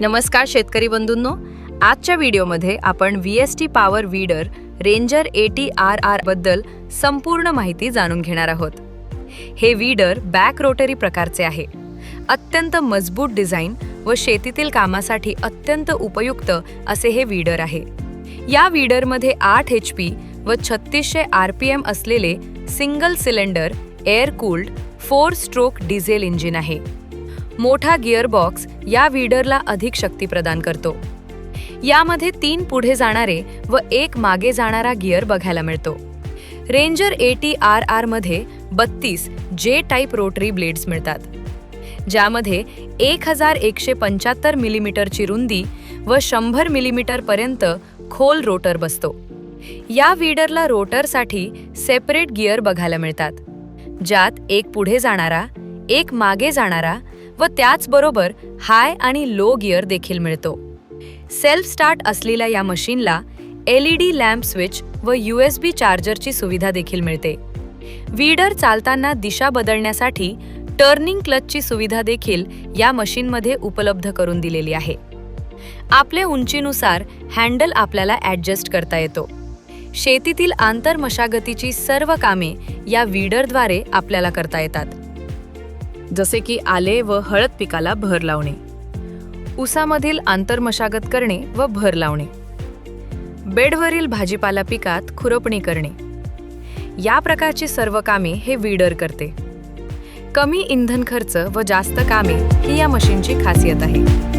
नमस्कार शेतकरी बंधूंनो. आजच्या व्हिडिओमध्ये आपण V S T power weeder ranger A T R आरबद्दल संपूर्ण माहिती जाणून घेणार आहोत. हे वीडर बॅक रोटरी प्रकारचे आहे. अत्यंत मजबूत डिझाईन व शेतीतील कामासाठी अत्यंत उपयुक्त असे हे वीडर आहे. या वीडरमध्ये आठ एच पी व छत्तीसशे आर पी एम असलेले single cylinder air cooled four stroke diesel engine आहे. मोठा गिअरबॉक्स या व्हीडरला अधिक शक्ती प्रदान करतो. यामध्ये तीन पुढे जाणारे व एक मागे जाणारा गिअर बघायला मिळतो. रेंजर ए टी आर आरमध्ये बत्तीस जे टाईप रोटरी ब्लेड्स मिळतात. ज्यामध्ये एक हजार एकशे पंच्याहत्तर मिलीमीटरची रुंदी व शंभर मिलीमीटरपर्यंत खोल रोटर बसतो. या व्हीडरला रोटरसाठी सेपरेट गिअर बघायला मिळतात. ज्यात एक पुढे जाणारा एक मागे जाणारा व त्याचबरोबर हाय आणि लो गिअर देखील मिळतो. सेल्फ स्टार्ट असलेल्या या मशीनला L E D lamp switch व यू एस बी चार्जरची सुविधा देखील मिळते. वीडर चालताना दिशा बदलण्यासाठी टर्निंग क्लचची सुविधा देखील या मशीनमध्ये उपलब्ध करून दिलेली आहे. आपल्या उंचीनुसार हँडल आपल्याला ॲडजस्ट करता येतो. शेतीतील आंतरमशागतीची सर्व कामे या वीडरद्वारे आपल्याला करता येतात. जसे की आले व हळद पिकाला भर लावणे. ऊसामधील आंतरमशागत करणे व भर लावणे. बेडवरील भाजीपाला पिकात खुरपणी करणे. या प्रकारची सर्व कामे हे वीडर करते. कमी इंधन खर्च व जास्त कामे ही या मशीनची खासियत आहे.